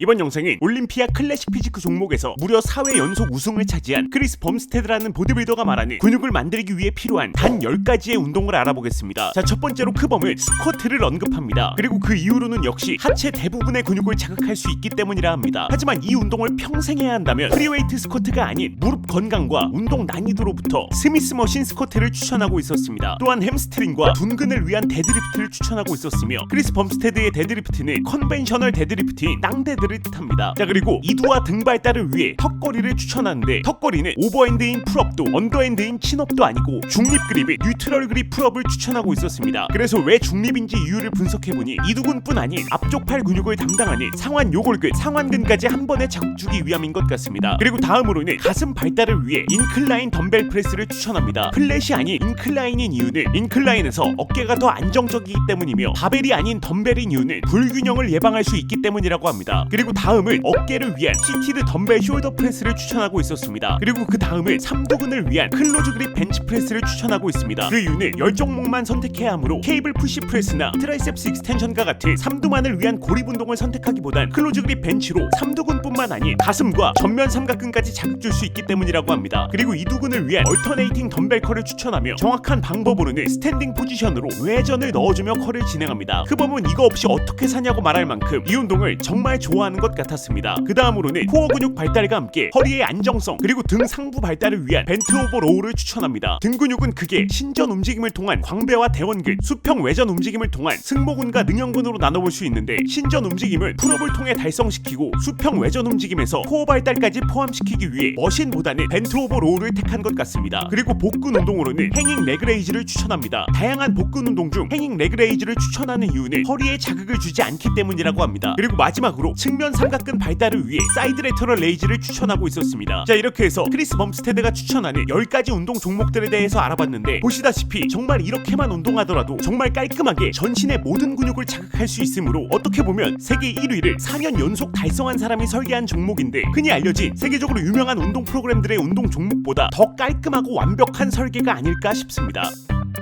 이번 영상은 올림피아 클래식 피지크 종목에서 무려 4회 연속 우승을 차지한 크리스 범스테드라는 보디빌더가 말하는 근육을 만들기 위해 필요한 단 10가지의 운동을 알아보겠습니다. 자, 첫 번째로 크범은 스쿼트를 언급합니다. 그리고 그 이후로는 역시 하체 대부분의 근육을 자극할 수 있기 때문이라 합니다. 하지만 이 운동을 평생 해야 한다면 프리웨이트 스쿼트가 아닌 무릎 건강과 운동 난이도로부터 스미스 머신 스쿼트를 추천하고 있었습니다. 또한 햄스트링과 둔근을 위한 데드리프트를 추천하고 있었으며 크리스 범스테드의 데드리프트는 컨벤셔널 데드리프트인 땅데드 를 뜻합니다. 자 그리고 이두와 등 발달을 위해 턱걸이를 추천하는데 턱걸이는 오버핸드인 풀업도 언더핸드인 친업도 아니고 중립 그립인 뉴트럴 그립 풀업을 추천하고 있었습니다. 그래서 왜 중립인지 이유를 분석해보니 이두근뿐 아닌 앞쪽 팔 근육을 담당하는 상완 요골근, 상완근까지 한 번에 자극 주기 위함인 것 같습니다. 그리고 다음으로는 가슴 발달을 위해 인클라인 덤벨 프레스를 추천합니다. 플랫이 아닌 인클라인인 이유는 인클라인에서 어깨가 더 안정적이기 때문이며 바벨이 아닌 덤벨인 이유는 불균형을 예방할 수 있기 때문이라고 합니다. 그리고 다음은 어깨를 위한 시티드 덤벨 숄더 프레스를 추천하고 있었습니다. 그리고 그 다음은 삼두근을 위한 클로즈 그립 벤치 프레스를 추천하고 있습니다. 그 이유는 열 종목만 선택해야 하므로 케이블 푸시 프레스나 트라이셉스 익스텐션과 같은 삼두만을 위한 고립 운동을 선택하기보단 클로즈 그립 벤치로 삼두근뿐만 아닌 가슴과 전면 삼각근까지 자극 줄 수 있기 때문이라고 합니다. 그리고 이두근을 위한 얼터네이팅 덤벨 컬을 추천하며 정확한 방법으로는 스탠딩 포지션으로 외전을 넣어주며 컬을 진행합니다. 크범은 이거 없이 어떻게 사냐고 말할 만큼 이 운동을 정말 좋아 하는 것 같았습니다. 그 다음으로는 코어 근육 발달과 함께 허리의 안정성 그리고 등 상부 발달을 위한 벤트 오버 로우를 추천합니다. 등 근육은 크게 신전 움직임을 통한 광배와 대원근, 수평 외전 움직임을 통한 승모근과 능형근으로 나눠볼 수 있는데 신전 움직임은 풀업을 통해 달성시키고 수평 외전 움직임에서 코어 발달까지 포함시키기 위해 머신보다는 벤트 오버 로우를 택한 것 같습니다. 그리고 복근 운동으로는 행잉 레그레이즈를 추천합니다. 다양한 복근 운동 중 행잉 레그레이즈를 추천하는 이유는 허리에 자극을 주지 않기 때문이라고 합니다. 그리고 마지막으로 측면 삼각근 발달을 위해 사이드 레터럴 레이즈를 추천하고 있었습니다. 자 이렇게 해서 크리스 범스테드가 추천하는 10가지 운동 종목들에 대해서 알아봤는데 보시다시피 정말 이렇게만 운동하더라도 정말 깔끔하게 전신의 모든 근육을 자극할 수 있으므로 어떻게 보면 세계 1위를 4년 연속 달성한 사람이 설계한 종목인데 흔히 알려진 세계적으로 유명한 운동 프로그램들의 운동 종목보다 더 깔끔하고 완벽한 설계가 아닐까 싶습니다.